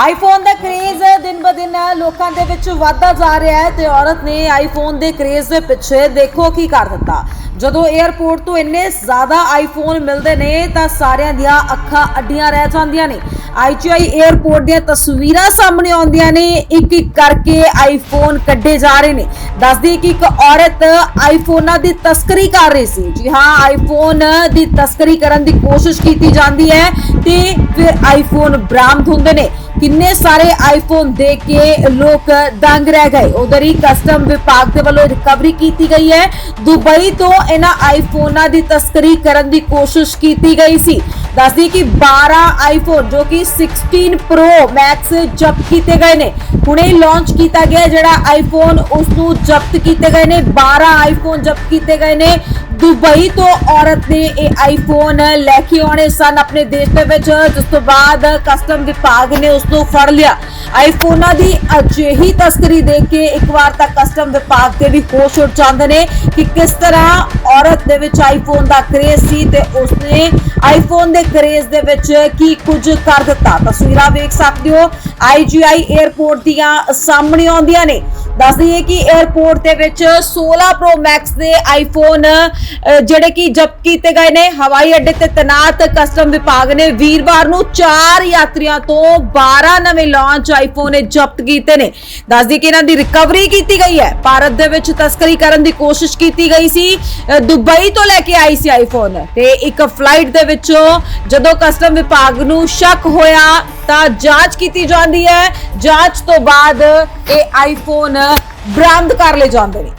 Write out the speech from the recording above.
IPhone ਦਾ craze ਦਿਨ ਬ ਦਿਨ ਲੋਕਾਂ ਦੇ ਵਿੱਚ ਵੱਧਦਾ ਜਾ ਰਿਹਾ ਹੈ ਤੇ ਔਰਤ ਨੇ ਆਈਫੋਨ ਦੇ ਕਰੇਜ਼ ਦੇ ਪਿੱਛੇ ਦੇਖੋ ਕੀ ਕਰ ਦਿੱਤਾ। ਜਦੋਂ 에ਅਰਪੋਰਟ ਤੋਂ ਇੰਨੇ ਜ਼ਿਆਦਾ ਆਈਫੋਨ ਮਿਲਦੇ ਨੇ ਤਾਂ ਸਾਰਿਆਂ ਦੀਆਂ ਅੱਖਾਂ ਅੱਡੀਆਂ ਰਹਿ ਜਾਂਦੀਆਂ ਨੇ। ਆਈਜੀਆਈ 에ਅਰਪੋਰਟ ਦੀਆਂ ਤਸਵੀਰਾਂ ਸਾਹਮਣੇ ਆਉਂਦੀਆਂ ਨੇ ਇੱਕ ਇੱਕ ਕਰਕੇ ਆਈਫੋਨ ਕੱਢੇ ਜਾ ਰਹੇ ਨੇ। ਦੱਸਦੀ ਕਿ ਇੱਕ ਔਰਤ ਆਈਫੋਨਾਂ ਦੀ ਤਸਕਰੀ ਕਰ ਰਹੀ ਸੀ। ਜੀ ਹਾਂ ਆਈਫੋਨ ਦੀ ਤਸਕਰੀ ਕਰਨ ਦੀ ਕੋਸ਼ਿਸ਼ ਕੀਤੀ ਜਾਂਦੀ ਹੈ ਤੇ ਫਿਰ ਆਈਫੋਨ ਬਰਾਮਦ ਹੁੰਦੇ ਨੇ। ਕਿੰਨੇ ਸਾਰੇ ਆਈਫੋਨ ਦੇਖ ਕੇ ਲੋਕ ਦੰਗ ਰਹਿ ਗਏ। ਉਧਰ ਹੀ ਕਸਟਮ ਵਿਭਾਗ ਦੇ ਵੱਲੋਂ ਰਿਕਵਰੀ ਕੀਤੀ ਗਈ ਹੈ। ਦੁਬਈ ਤੋਂ ਇਹਨਾਂ ਆਈਫੋਨਾਂ ਦੀ ਤਸਕਰੀ ਕਰਨ ਦੀ ਕੋਸ਼ਿਸ਼ ਕੀਤੀ ਗਈ ਸੀ। ਦੱਸਦੀ ਕਿ 12 ਆਈਫੋਨ ਜੋ ਕਿ 16 ਪ੍ਰੋ ਮੈਕਸ ਜ਼ਬਤ ਕੀਤੇ ਗਏ ਨੇ। ਹੁਣੇ ਲਾਂਚ ਕੀਤਾ ਗਿਆ ਜਿਹੜਾ ਆਈਫੋਨ ਉਸ ਨੂੰ ਜ਼ਬਤ ਕੀਤੇ ਗਏ ਨੇ। 12 ਆਈਫੋਨ ਜ਼ਬਤ ਕੀਤੇ ਗਏ ਨੇ। ਦੁਬਈ ਤੋਂ ਔਰਤ ਨੇ ਇਹ ਆਈਫੋਨ ਲੈ ਕੇ ਆਉਣੇ ਸਨ ਆਪਣੇ ਦੇਸ਼ ਦੇ ਵਿੱਚ। ਜਿਸ ਤੋਂ ਬਾਅਦ ਕਸਟਮ ਵਿਭਾਗ ਨੇ ਉਸ ਨੂੰ ਫੜ ਲਿਆ। ਆਈਫੋਨਾਂ ਦੀ ਅਜਿਹੀ ਤਸਕਰੀ ਦੇਖ ਕੇ ਇੱਕ ਵਾਰ ਤਾਂ ਕਸਟਮ ਵਿਭਾਗ ਦੇ ਵੀ ਹੋਸ਼ ਉੱਡ ਜਾਂਦੇ ਨੇ ਕਿ ਕਿਸ ਤਰ੍ਹਾਂ ਔਰਤ ਦੇ ਵਿੱਚ ਆਈਫੋਨ ਦਾ ਕਰੇਜ਼ ਸੀ ਤੇ ਉਸਨੇ ਆਈਫੋਨ ਦੇ ਕਰੇਜ਼ ਦੇ ਵਿੱਚ ਕੀ ਕੁਝ ਕਰ ਦਿੱਤਾ। ਤਸਵੀਰਾਂ ਵੇਖ ਸਕਦੇ ਹੋ। ਆਈਜੀਆਈ 에ਅਰਪੋਰਟ ਦੀਆਂ ਸਾਹਮਣੇ ਆਉਂਦੀਆਂ ਨੇ। ਦੱਸ ਦਈਏ ਕਿ 에ਅਰਪੋਰਟ ਦੇ ਵਿੱਚ 16 ਪ੍ਰੋ ਮੈਕਸ ਦੇ ਆਈਫੋਨ ਜਿਹੜੇ ਕਿ ਜ਼ਬਤ ਕੀਤੇ ਗਏ ਨੇ। ਹਵਾਈ ਅੱਡੇ ਤੇ ਤੈਨਾਤ ਕਸਟਮ ਵਿਭਾਗ ਨੇ ਵੀਰਵਾਰ ਨੂੰ 4 ਯਾਤਰੀਆਂ ਤੋਂ 12 ਨਵੇਂ ਲਾਂਚ ਆਈਫੋਨ ਜ਼ਬਤ ਕੀਤੇ ਨੇ। ਦੱਸ ਦਈਏ ਕਿ ਇਹਨਾਂ ਦੀ ਰਿਕਵਰੀ ਕੀਤੀ ਗਈ ਹੈ। ਭਾਰਤ ਦੇ ਵਿੱਚ ਤਸਕਰੀ ਕਰਨ ਦੀ ਕੋਸ਼ਿਸ਼ ਕੀਤੀ ਗਈ ਸੀ। ਦੁਬਈ ਤੋਂ ਲੈ ਕੇ ਆਈ ਸੀ ਆਈਫੋਨ ਤੇ ਇੱਕ ਫਲਾਈਟ ਦੇ ਵਿੱਚੋਂ ਜਦੋਂ ਕਸਟਮ ਵਿਭਾਗ ਨੂੰ ਸ਼ੱਕ ਹੋਇਆ ਤਾਂ ਜਾਂਚ ਕੀਤੀ ਜਾਂਦੀ ਹੈ। ਜਾਂਚ ਤੋਂ ਬਾਅਦ ਇਹ ਆਈਫੋਨ ਬਰਾਮਦ ਕਰ ਲਏ ਜਾਂਦੇ ਨੇ।